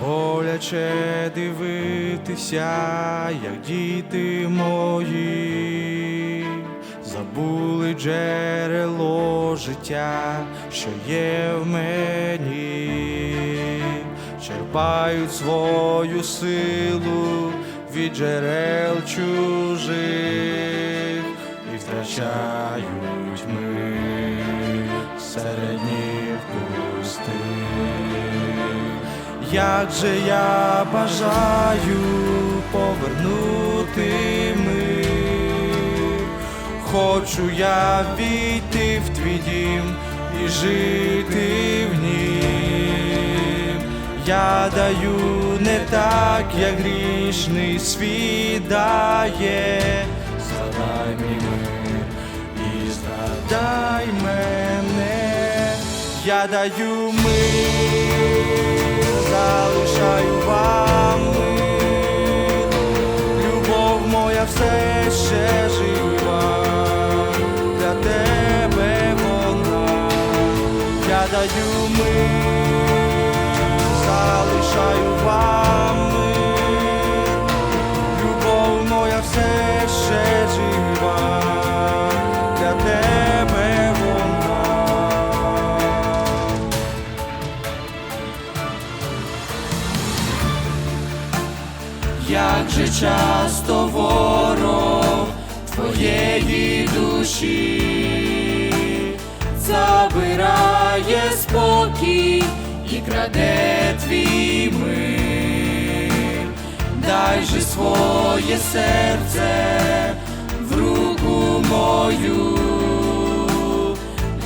боляче дивитися, як діти мої забули джерело життя, що є в мені, черпають свою силу від джерел чужих і втрачають мир серед Як же я бажаю повернути мир, хочу я війти в твій дім і жити в нім. Я даю не так, як грішний світ дає. Згадай мій мир і згадай мене, я даю мир, залишаю вам мир. Любов моя все ще жива, для тебе вона, я даю мир, залишаю вам часто ворог твоєї душі. Забирає спокій і краде твій мир, дай же своє серце в руку мою,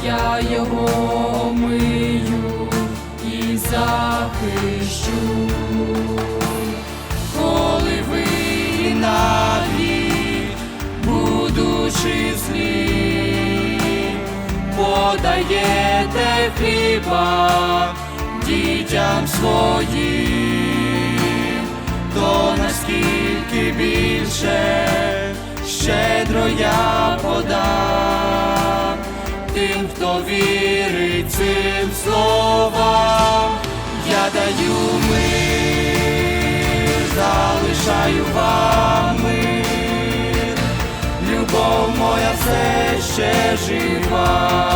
я його мию і захищу. Подаєте хліба дітям своїм, то наскільки більше щедро я подам тим, хто вірить цим словам, я даю мир, залишаю вам мир, любов моя все ще жива,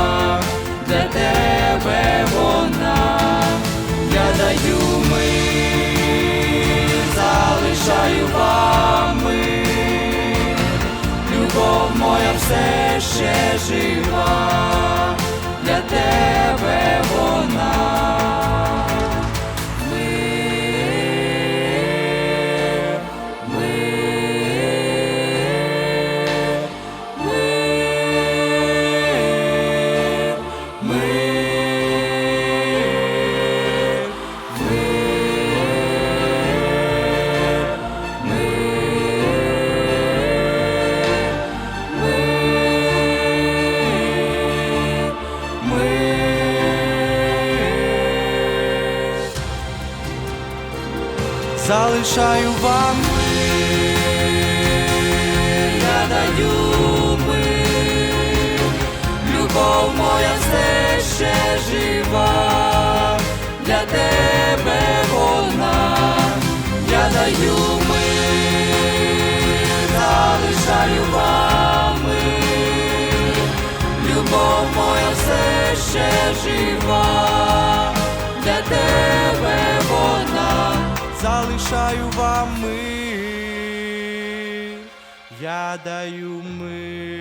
все ще жива, Залишаю вам мир, я даю мир, любов моя все ще жива, для тебе вона, я даю мир, залишаю вам мир, любов моя все ще жива, залишаю вам мир, я даю мир.